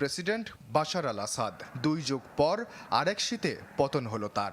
President Bashar আল আসাদ। দুই যুগ পর আরেক শীতে পতন হলো তার।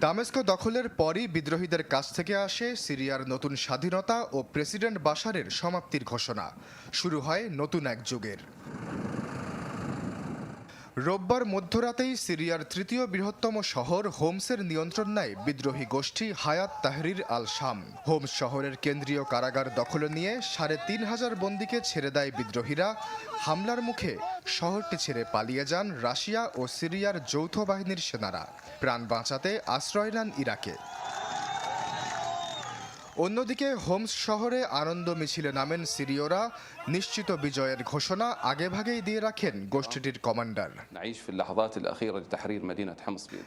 দামেস্ক দখলের পরই বিদ্রোহীদের কাছ থেকে আসে সিরিয়ার নতুন স্বাধীনতা ও প্রেসিডেন্ট বাশারের সমাপ্তির ঘোষণা। শুরু হয় নতুন এক যুগের। রোববার মধ্যরাতেই সিরিয়ার তৃতীয় বৃহত্তম শহর হোমসের নিয়ন্ত্রণ নেয় বিদ্রোহী গোষ্ঠী হায়াত তাহরির আল শাম হোমস শহরের কেন্দ্রীয় কারাগার দখলে নিয়ে সাড়ে তিন হাজার বন্দীকে ছেড়ে দেয় বিদ্রোহীরা। হামলার মুখে শহরটি ছেড়ে পালিয়ে যান রাশিয়া ও সিরিয়ার যৌথ বাহিনীর সেনারা। প্রাণ বাঁচাতে আশ্রয় নেন ইরাকে। অন্যদিকে হোমস শহরে আনন্দ মিছিলে নামেন সিরিয়রা। নিশ্চিত বিজয়ের ঘোষণা আগেভাগেই দিয়ে রাখেন গোষ্ঠীটির কমান্ডার।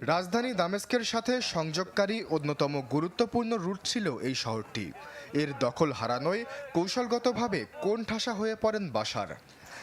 রাজধানী দামেস্কের সাথে সংযোগকারী অন্যতম গুরুত্বপূর্ণ রুট ছিল এই শহরটি। এর দখল হারানোয় কৌশলগতভাবে কোণঠাসা হয়ে পড়েন বাসার।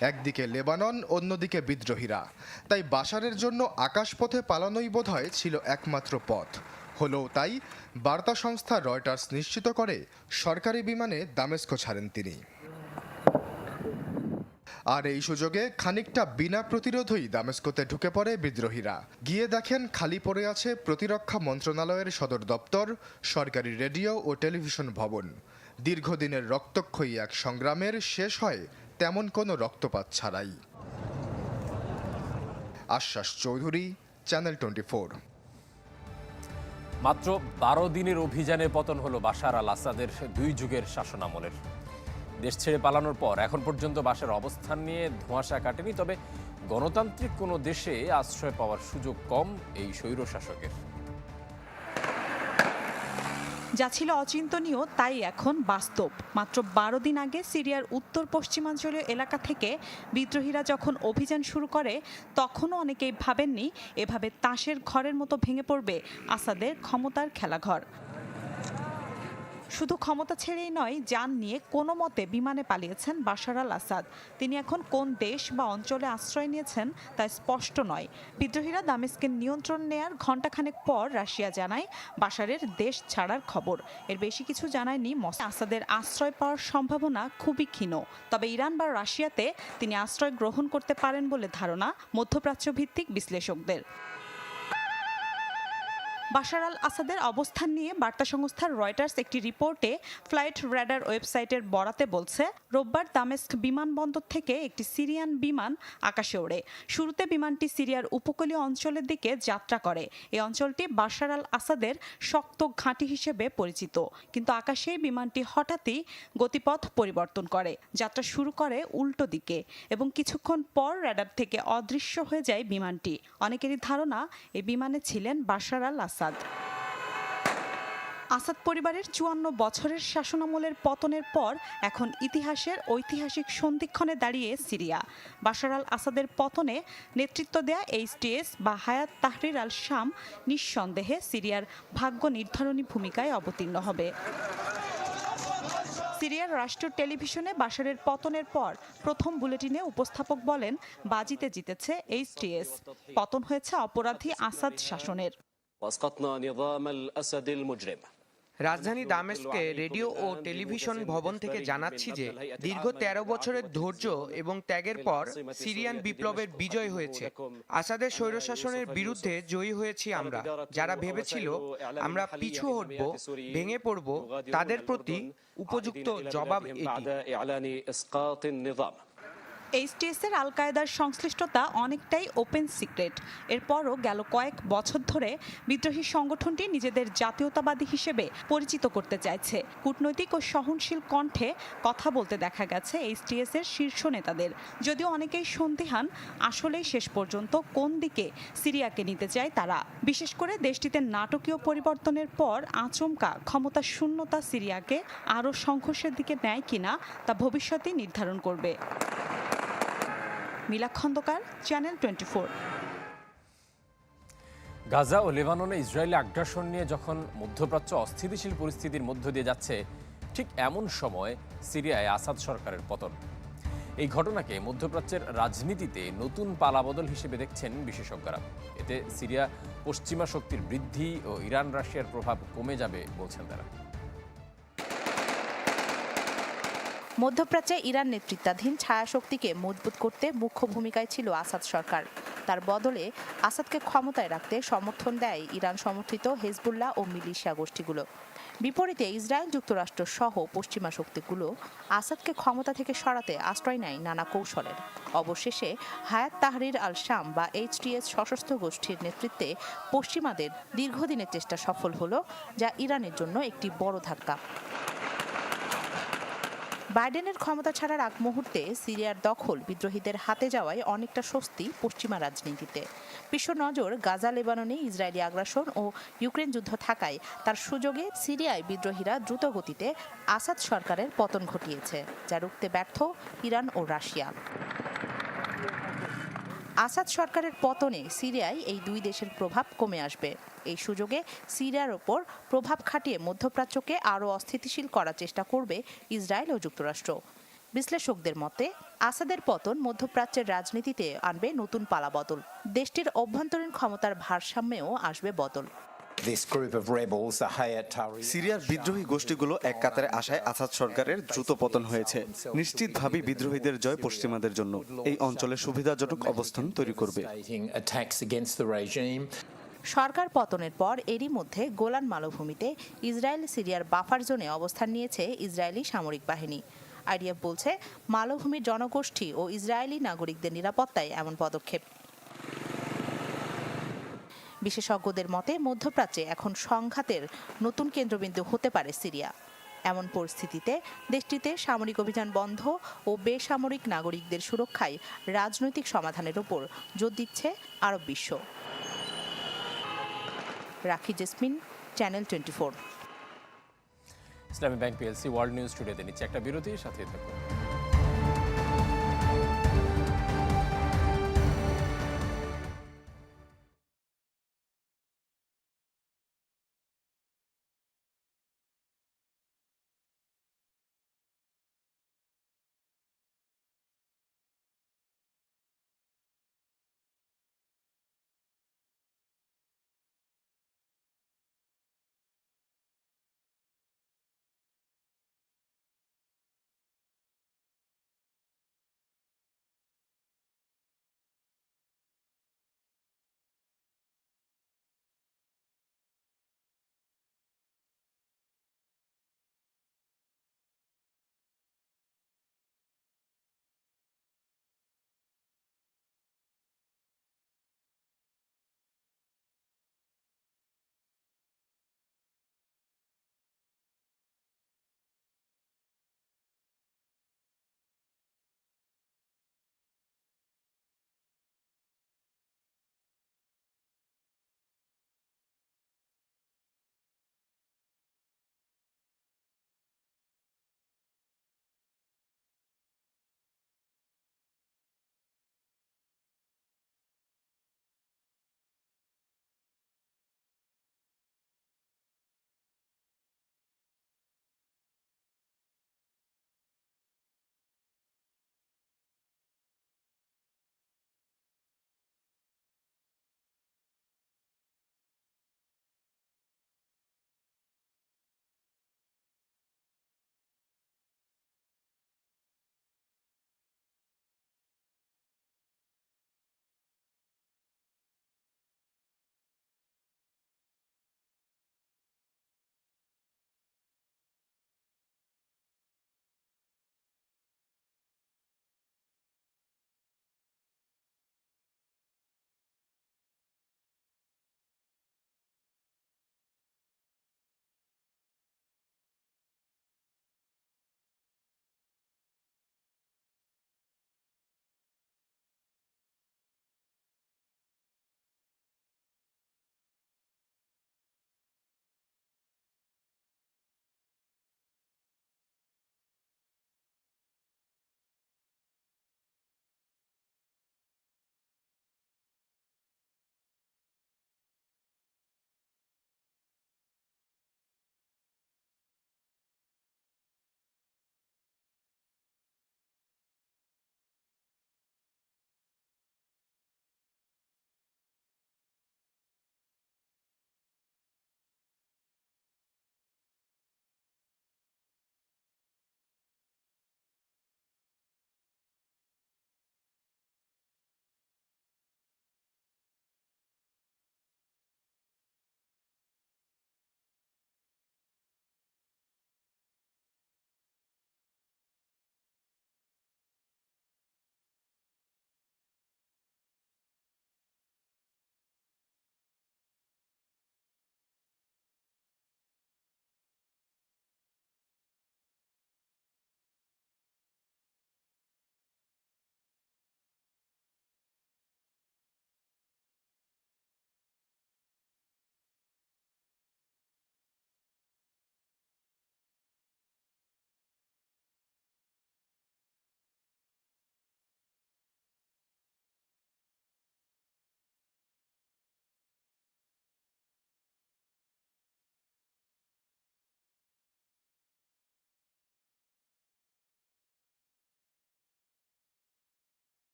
একদিকে লেবানন অন্যদিকে বিদ্রোহীরা। তাই বাসারের জন্য আকাশপথে পালানোই বোধহয় ছিল একমাত্র পথ। হলেও তাই বার্তা সংস্থা রয়টার্স নিশ্চিত করে, সরকারি বিমানে দামেস্ক ছাড়েন তিনি। আর এই সুযোগে খানিকটা বিনা প্রতিরোধই দামেস্কোতে ঢুকে পড়ে বিদ্রোহীরা। গিয়ে দেখেন খালি পড়ে আছে প্রতিরক্ষা মন্ত্রণালয়ের সদর দপ্তর, সরকারি রেডিও ও টেলিভিশন ভবন। দীর্ঘদিনের রক্তক্ষয়ী এক সংগ্রামের শেষ হয় তেমন কোনো রক্তপাত ছাড়াই। আশ্বাস চৌধুরী, চ্যানেল টোয়েন্টি মাত্র বারো দিনের অভিযানে পতন হলো বাশার আল আসাদের দুই যুগের শাসনামলের। দেশ ছেড়ে পালানোর পর এখন পর্যন্ত বাসার অবস্থান নিয়ে ধোঁয়াশা কাটেনি, তবে গণতান্ত্রিক কোনো দেশে আশ্রয় পাওয়ার সুযোগ কম এই স্বৈর শাসকের যা ছিল অচিন্তনীয়, তাই এখন বাস্তব। মাত্র বারো দিন আগে সিরিয়ার উত্তর পশ্চিমাঞ্চলীয় এলাকা থেকে বিদ্রোহীরা যখন অভিযান শুরু করে, তখনও অনেকেই ভাবেননি এভাবে তাসের ঘরের মতো ভেঙে পড়বে আসাদের ক্ষমতার খেলাঘর। শুধু ক্ষমতা ছেড়েই নয়, যান নিয়ে কোনো মতে বিমানে পালিয়েছেন বাশার আল আসাদ। তিনি এখন কোন দেশ বা অঞ্চলে আশ্রয় নিয়েছেন তা স্পষ্ট নয়। বিদ্রোহীরা দামেস্কের নিয়ন্ত্রণ নেয়ার ঘণ্টাখানেক পর রাশিয়া জানায় বাশারের দেশ ছাড়ার খবর। এর বেশি কিছু জানায়নি মস্কো। আসাদের আশ্রয় পাওয়ার সম্ভাবনা খুবই ক্ষীণ। তবে ইরান বা রাশিয়াতে তিনি আশ্রয় গ্রহণ করতে পারেন বলে ধারণা মধ্যপ্রাচ্য ভিত্তিক বিশ্লেষকদের। বাশার আল আসাদের অবস্থান নিয়ে বার্তা সংস্থা রয়টার্স একটি রিপোর্টে ফ্লাইট র্যাডার ওয়েবসাইটের বরাতে বলছে, রোববার দামেস্ক বিমানবন্দর থেকে একটি সিরিয়ান বিমান আকাশে ওড়ে। শুরুতে বিমানটি সিরিয়ার উপকূলীয় অঞ্চলের দিকে যাত্রা করে। এই অঞ্চলটি বাশার আল আসাদের শক্ত ঘাঁটি হিসেবে পরিচিত। কিন্তু আকাশে বিমানটি হঠাৎই গতিপথ পরিবর্তন করে। যাত্রা শুরু করে উল্টো দিকে এবং কিছুক্ষণ পর র্যাডার থেকে অদৃশ্য হয়ে যায় বিমানটি। অনেকেরই ধারণা, এই বিমানে ছিলেন বাশার আল আসাদ আসাদ। আসাদ পরিবারের চুয়ান্ন বছরের শাসনামলের পতনের পর এখন ইতিহাসের ঐতিহাসিক সন্ধিক্ষণে দাঁড়িয়ে সিরিয়া। বাশার আল আসাদের পতনে নেতৃত্ব দেয়া এইচটিএস বা হায়াত তাহরির আল শাম নিঃসন্দেহে সিরিয়ার ভাগ্য নির্ধারণী ভূমিকায় অবতীর্ণ হবে। সিরিয়ার রাষ্ট্রীয় টেলিভিশনে বাশারের পতনের পর প্রথম বুলেটিনে উপস্থাপক বলেন, বাজিতে জিতেছে এইচটিএস পতন হয়েছে অপরাধী আসাদ শাসনের। রাজধানী দামেস্কে রেডিও ও টেলিভিশন ভবন থেকে জানাচ্ছি যে দীর্ঘ ১৩ বছরের ধৈর্য এবং ত্যাগের পর সিরিয়ান বিপ্লবের বিজয় হয়েছে। আসাদের স্বৈরশাসনের বিরুদ্ধে জয়ী হয়েছি আমরা। যারা ভেবেছিল আমরা পিছু হটব ভেঙে পড়ব তাদের প্রতি উপযুক্ত জবাব এটি। এইচটিএসের আল কায়দার সংশ্লিষ্টতা অনেকটাই ওপেন সিক্রেট। এরপরও গেল কয়েক বছর ধরে বিদ্রোহী সংগঠনটি নিজেদের জাতীয়তাবাদী হিসেবে পরিচিত করতে চাইছে। কূটনৈতিক ও সহনশীল কণ্ঠে কথা বলতে দেখা গেছে এইচটিএসের শীর্ষ নেতাদের। যদিও অনেকেই সন্দিহান আসলেই শেষ পর্যন্ত কোন দিকে সিরিয়াকে নিতে চায় তারা। বিশেষ করে দেশটিতে নাটকীয় পরিবর্তনের পর আচমকা ক্ষমতা শূন্যতা সিরিয়াকে আরও সংঘর্ষের দিকে নেয় কিনা তা ভবিষ্যতে নির্ধারণ করবে। Mila Khandakar channel twenty Gaza ও লেবাননে ইসরায়েলি আগ্রাসন নিয়ে যখন মধ্যপ্রাচ্য অস্থিতিশীল পরিস্থিতির মধ্য দিয়ে যাচ্ছে, ঠিক এমন সময় সিরিয়ায় আসাদ সরকারের পতন। এই ঘটনাকে মধ্যপ্রাচ্যের রাজনীতিতে নতুন পালাবদল হিসেবে দেখছেন বিশেষজ্ঞরা। এতে সিরিয়া পশ্চিমা শক্তির বৃদ্ধি ও ইরান রাশিয়ার প্রভাব কমে যাবে বলছেন তারা। মধ্যপ্রাচ্যে ইরান নেতৃত্বাধীন ছায়াশক্তিকে মজবুত করতে মুখ্য ভূমিকায় ছিল আসাদ সরকার। তার বদলে আসাদকে ক্ষমতায় রাখতে সমর্থন দেয় ইরান সমর্থিত হেজবুল্লাহ ও মিলিশিয়া গোষ্ঠীগুলো। বিপরীতে ইসরায়েল যুক্তরাষ্ট্র সহ পশ্চিমা শক্তিগুলো আসাদকে ক্ষমতা থেকে সরাতে আশ্রয় নেয় নানা কৌশলের। অবশেষে হায়াত তাহরির আল শাম বা এইচটিএস সশস্ত্র গোষ্ঠীর নেতৃত্বে পশ্চিমাদের দীর্ঘদিনের চেষ্টা সফল হলো, যা ইরানের জন্য একটি বড় ধাক্কা। বাইডেনের ক্ষমতা ছাড়ার আগ মুহূর্তে সিরিয়ার দখল বিদ্রোহীদের হাতে যাওয়ায় অনেকটা স্বস্তি পশ্চিমা রাজনীতিতে। বিশ্ব নজর গাজা, লেবাননে ইসরায়েলি আগ্রাসন ও ইউক্রেন যুদ্ধ থাকায় তার সুযোগে সিরিয়ায় বিদ্রোহীরা দ্রুত গতিতে আসাদ সরকারের পতন ঘটিয়েছে, যা রুখতে ব্যর্থ ইরান ও রাশিয়া। আসাদ সরকারের পতনে সিরিয়ায় এই দুই দেশের প্রভাব কমে আসবে। এই সুযোগে সিরিয়ার ওপর প্রভাব খাটিয়ে মধ্যপ্রাচ্যকে আরও অস্থিতিশীল করার চেষ্টা করবে ইসরায়েল ও যুক্তরাষ্ট্র। বিশ্লেষকদের মতে, আসাদের পতন মধ্যপ্রাচ্যের রাজনীতিতে আনবে নতুন পালা বদল। দেশটির অভ্যন্তরীণ ক্ষমতার ভারসাম্যেও আসবে বদল। সিরিয়ার বিদ্রোহী গোষ্ঠীগুলো এক কাতারে আসায় আসাদ সরকারের দ্রুত পতন হয়েছে। নিশ্চিতভাবেই বিদ্রোহীদের জয় পশ্চিমাদের জন্য এই অঞ্চলে সুবিধাজনক অবস্থান তৈরি করবে. সরকার পতনের পর এরই মধ্যে গোলান মালভূমিতে ইসরায়েল সিরিয়ার বাফার জোনে অবস্থান নিয়েছে ইসরায়েলি সামরিক বাহিনী। আইডিএফ বলছে মালভূমির জনগোষ্ঠী ও ইসরায়েলি নাগরিকদের নিরাপত্তায় এমন পদক্ষেপ। বিশেষজ্ঞদের মতে, মধ্যপ্রাচ্যে এখন সংঘাতের নতুন কেন্দ্রবিন্দু হতে পারে সিরিয়া। এমন পরিস্থিতিতে দেশটিতে সামরিক অভিযান বন্ধ ও বেসামরিক নাগরিকদের সুরক্ষায় রাজনৈতিক সমাধানের ওপর জোর দিচ্ছে আরব বিশ্ব। Rakhi Jesmin, channel twenty four. Islami bank PLC world news টুডেতে নিচ্ছে একটা বিরতির সাথে থাকুন।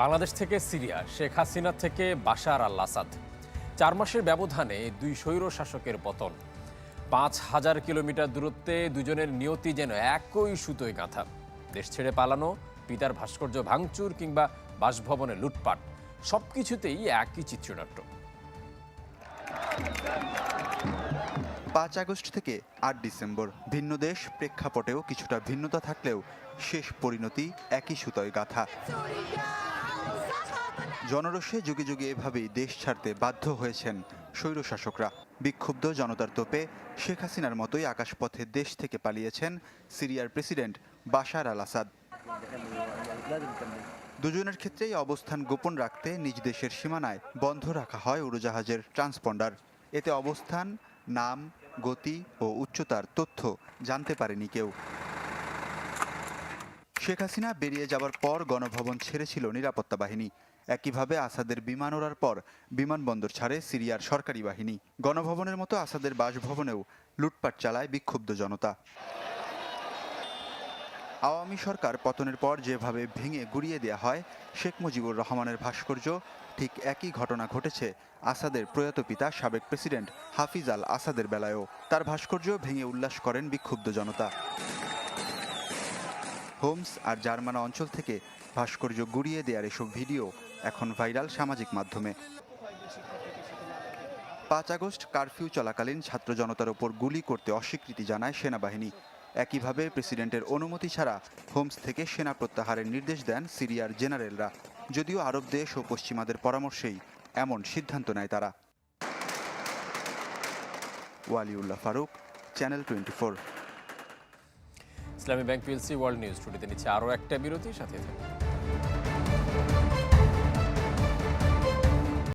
বাংলাদেশ থেকে সিরিয়া, শেখ হাসিনা থেকে বাশার আল আসাদ। চার মাসের ব্যবধানে দুই স্বৈর শাসকের পতন। পাঁচ হাজার কিলোমিটার দূরত্বে দুজনের নিয়তি যেন একই সুতোয় গাঁথা। দেশ ছেড়ে পালানো, পিতার ভাস্কর্য ভাঙচুর কিংবা বাসভবনে লুটপাট, সবকিছুতেই একই চিত্রনাট্য। পাঁচ আগস্ট থেকে আট ডিসেম্বর, ভিন্ন দেশ প্রেক্ষাপটেও কিছুটা ভিন্নতা থাকলেও শেষ পরিণতি একই সুতোয় গাথা। জনরোষে যুগে যুগে এভাবেই দেশ ছাড়তে বাধ্য হয়েছেন স্বৈরশাসকরা। বিক্ষুব্ধ জনতার তোপে শেখ হাসিনার মতোই আকাশপথে দেশ থেকে পালিয়েছেন সিরিয়ার প্রেসিডেন্ট বাশার আল আসাদ। দুজনের ক্ষেত্রেই অবস্থান গোপন রাখতে নিজ দেশের সীমানায় বন্ধ রাখা হয় উড়োজাহাজের ট্রান্সপন্ডার। এতে অবস্থান, নাম, গতি ও উচ্চতার তথ্য জানতে পারেনি কেউ। শেখ হাসিনা বেরিয়ে যাবার পর গণভবন ছেড়েছিল নিরাপত্তা বাহিনী। একইভাবে আসাদের বিমান ওড়ার পর বিমানবন্দর ছাড়ে সিরিয়ার সরকারি বাহিনী। গণভবনের মতো আসাদের বাসভবনেও লুটপাট চালায় বিক্ষুব্ধ জনতা। আওয়ামী সরকার পতনের পর যেভাবে ভেঙে গুড়িয়ে দেওয়া হয়, শেখ মুজিবুর রহমানের ভাস্কর্য, ঠিক একই ঘটনা ঘটেছে আসাদের প্রয়াত পিতা সাবেক প্রেসিডেন্ট হাফিজ আল আসাদের বেলায়ও। তার ভাস্কর্য ভেঙে উল্লাস করেন বিক্ষুব্ধ জনতা। হোমস আর জার্মানা অঞ্চল থেকে ভাস্কর্য গুড়িয়ে দেওয়ার এসব ভিডিও এখন ভাইরাল সামাজিক মাধ্যমে। পাঁচ আগস্ট কারফিউ চলাকালীন ছাত্র জনতার ওপর গুলি করতে অস্বীকৃতি জানায় সেনাবাহিনী। একইভাবে প্রেসিডেন্টের অনুমতি ছাড়া হোমস থেকে সেনা প্রত্যাহারের নির্দেশ দেন সিরিয়ার জেনারেলরা। যদিও আরব দেশ ও পশ্চিমাদের পরামর্শেই এমন সিদ্ধান্ত নেয় তারা। Waliullah Faruk, channel twenty four. Islami bank PLC world news টুডেতে নিচ্ছে আরও একটা বিরতি সাথে থাকুন।